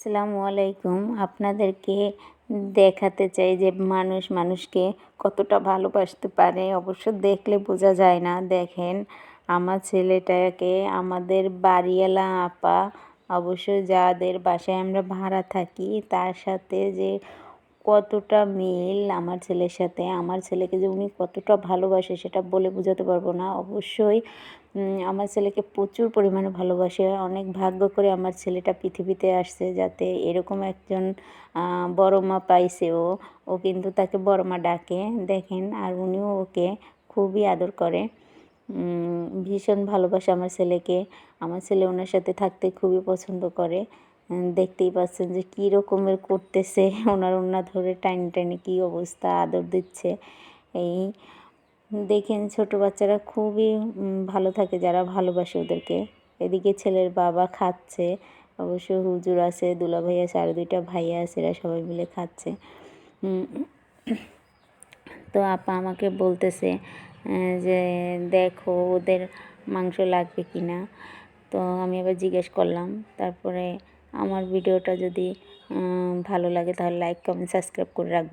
আসসালামু আলাইকুম। আপনাদেরকে দেখাতে চাই যে মানুষ মানুষকে কতটা ভালোবাসতে পারে। অবশ্য দেখলে বোঝা যায় না। দেখেন, আমার ছেলেটাকে আমাদের বাড়িওয়ালা আপা, অবশ্য যাদের বাসায় আমরা ভাড়া থাকি, তার সাথে যে কতটা মিল আমার ছেলের সাথে, আমার ছেলেকে যে উনি কতটা ভালোবাসে সেটা বলে বোঝাতে পারব না। অবশ্যই আমার ছেলেকে প্রচুর পরিমাণে ভালোবাসে। অনেক ভাগ্য করে আমার ছেলেটা পৃথিবীতে আসছে যাতে এরকম একজন বড় মা পাইছে ও। ও কিন্তু তাকে বড় মা ডাকে। দেখেন, আর উনিও ওকে খুবই আদর করে। ভীষণ ভালোবাসে আমার ছেলেকে। আমার ছেলে ওনার সাথে থাকতে খুবই পছন্দ করে। দেখতেই পাচ্ছেন যে কী রকমের করতেছে। ওনার ওনা ধরে টাইনি টাইনি কী অবস্থা, আদর দিচ্ছে। এই দেখেন ছোট বাচ্চারা খুবই ভালো থাকে যারা ভালোবাসে ওদেরকে। এদিকে ছেলের বাবা খাচ্ছে, অবশ্য হুজুর আছে দুলা ভাই আছে, আর দুইটা ভাইয়া আছে, এরা সবাই মিলে খাচ্ছে। তো আপা আমাকে বলতেছে যে দেখো ওদের মাংস লাগবে কি না তো আমি আবার জিজ্ঞেস করলাম, তারপরে আমার ভিডিওটা যদি ভালো লাগে তাহলে লাইক কমেন্ট সাবস্ক্রাইব করে রাখবে।